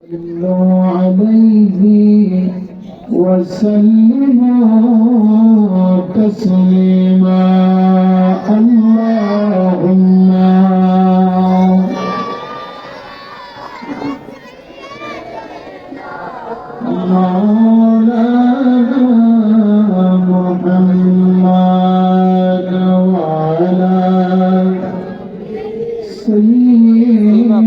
صلوا عليه وسلموا تسليما. اللهم مولانا محمد وعلى سيدنا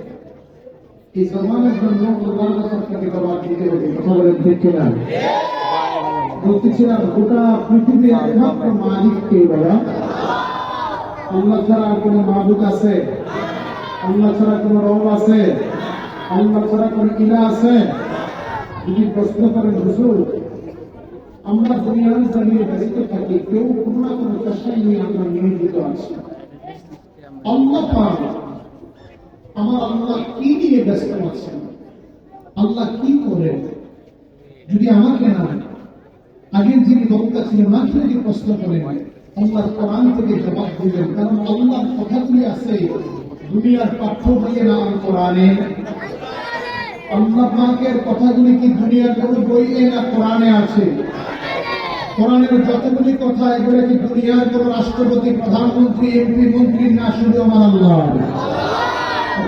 এই জমানের জন্য কাছে আপনাকে জবাব দিতে হবে। কথা বলেন ঠিক না বলতেছিলাম গোটা পৃথিবীর একমাত্র মালিক কে বাবা আল্লাহ ছাড়া আর কোনো মাহবুদ আছে? আল্লাহ ছাড়া কোনো রব আছে? আল্লাহ ছাড়া কোনো ইলা আছে? যদি প্রশ্ন করেন, হুজুর, আমরা দুনিয়ার জমিয়ে ব্যস্ত থাকি, কেউ কোনো না কোনো চেষ্টায় নিয়ে আমরা নিয়োজিত আছি। আল্লাহ পাক আমার আল্লাহ কি নিয়ে ব্যস্ত আছেন? আল্লাহ কি যদি আমাকে না আগের যিনি বক্তা ছিলেন মাকে যদি প্রশ্ন করেন, আল্লাহ কোরআন থেকে জবাব দিবেন। কারণ আল্লাহর কথাগুলি আছে? দুনিয়ার পাঠ্য বইয়ে না কোরআনে। আল্লাহ কথাগুলি কি দুনিয়ার কোন বইয়ে না কোরআনে আছে? কোরআনের যতগুলি কথা, এগুলো কি দুনিয়ার কোন রাষ্ট্রপতি, প্রধানমন্ত্রী, এমপি, মন্ত্রী? না, শুধু আমার আল্লাহ।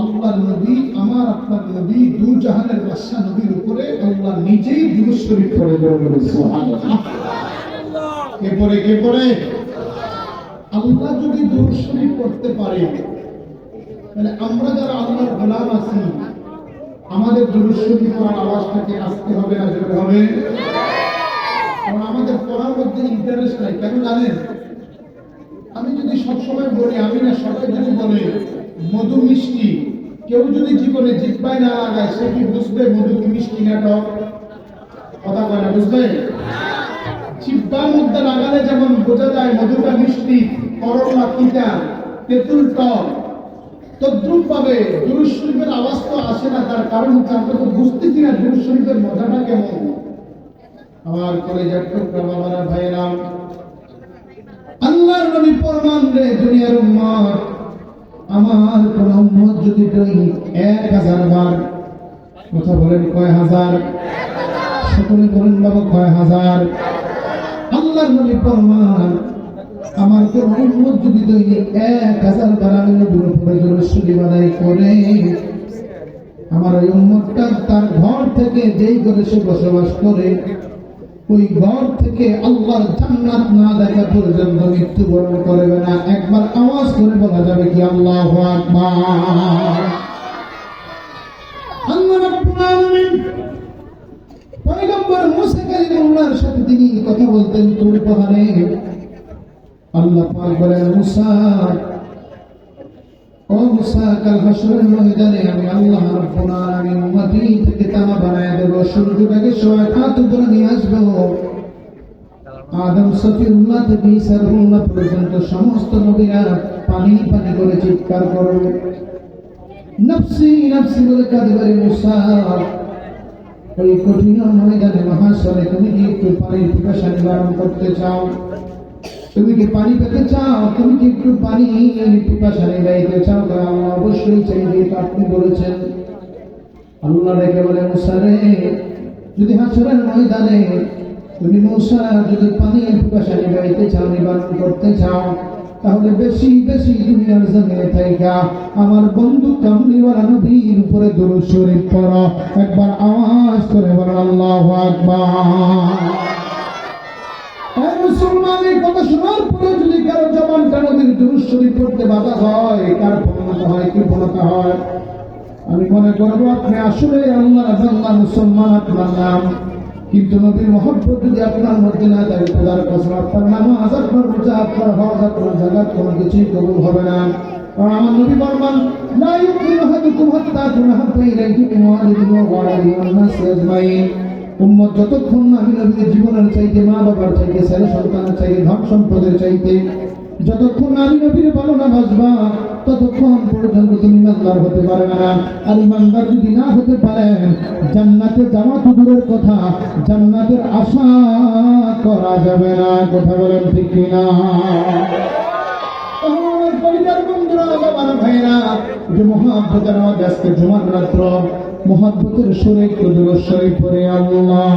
আল্লাহ নবী, আমার আপনার নবী দু জাহানের নবীর উপরে আল্লাহ নিজেই কে আল্লাহ যদি পড়তে পারে আমরা যারা আল্লাহর গোলাম আছি, আমাদের দুরূদ পড়ার আওয়াজটাকে আসতে হবে না জোরে হবে? কারণ আমাদের পড়ার মধ্যে ইন্টারেস্ট নাই, কেন জানেন? আমি যদি সবসময় বলি আমি না সবাই যদি বলে, মধু মিষ্টি কেউ যদি জীবনে জিব্বায় না লাগায়, সে কি বুঝবে মধু কি মিষ্টি না টক কথা কয় না, বুঝবে? জিব্বার মধ্যে লাগালে যেমন বোঝা যায় মধুটা মিষ্টি, করলা, তিতা, তেঁতুল টক। তদ্রুপ ভাবে দুরুদ শরীফের আওয়াজ তো আসে না, তার কারণ হচ্ছে তো বুঝতেছি না দুরুদ শরীফের মজাটা কেমন? আমার কলেজের টুকরা বাবারা, ভাইয়েরা, আল্লাহর নবী ফরমান রে, দুনিয়ার উম্মত আমার কোন উম্মত যদি দৈনিক এক হাজার বার কথা বলেন কয় হাজার? সকলে বলেন বাবা কয় হাজার? আল্লাহর নবী ফরমান, আমার কোন উম্মত যদি দৈনিক এক হাজার বার আমি নবীর উপরে করে, আমার ওই উম্মতটা তার ঘর থেকে যেই করে সে বসবাস করে, ওই ঘর থেকে আল্লাহর জান্নাত না দেখা পর্যন্ত মৃত্যুবরণ করবে না। একবার আওয়াজ করে বলা যাবে কি আল্লাহ আকবার। আল্লাহ পয়গম্বর মুসা কালিমুল্লাহর সাথে তিনি পর্যন্ত সমস্ত নবীরা পানি পানি করে চিৎকার করবে নফসি নফসি বলে কাঁদবে মুসা। ওই কঠিন ময়দানে মহাশরে তুমি কি একটু পানির পিপাসা নিবারণ করতে চাও? তুমি কি পানি পেতে চাও? তুমি কি একটু পানি পিপাসা নিবাইতে চাও? আল্লাহ অবশ্যই চাইবে এটা আপনি বলেছেন। আল্লাহ রেখে বলে মুসারে যদি হাসরের ময়দানে তুমি মূসা, যদি পানির পিপাসা নিবাইতে চাও, নিবারণ করতে চাও তাহলে বেশি বেশি দুনিয়ার জমিনে থাইকা। আমার বন্ধু কামলিওয়ালা নবীর উপরে দুরূদ শরীফ পড়ো। একবার আওয়াজ করে বলো আল্লাহু আকবার। আমি মনে করব আপনি আসলে আল্লাহ মুসলমান আপনার নাম কিন্তু নবীর মহব্বত যদি আপনার মধ্যে না থাকে তার কসম, আপনার নামাজ আপনার রোজা আপনার হজ আপনার জাগাত কোনো কিছুই কবুল হবে না। যতক্ষণ আমি জীবনের চাইতে মা চাইতে চাইতে সম্পদের চাইতে, যতক্ষণ নবীর ভালো না বাসবা ততক্ষণ পর্যন্ত তুমি ইমানদার হতে পারবে না আর ইমানদার যদি না হতে পারেন, জান্নাতে যাওয়া তো দূরের কথা, জান্নাতের আশা করা যাবে না। কথা বলেন ঠিক কিনা? পরিবার যে পরে আল্লাহ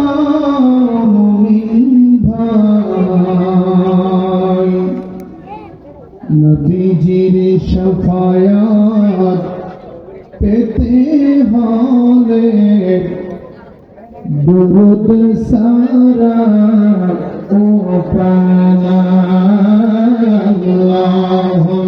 হলে দুরুদ সারা ও প্রাণা আল্লাহুম্মা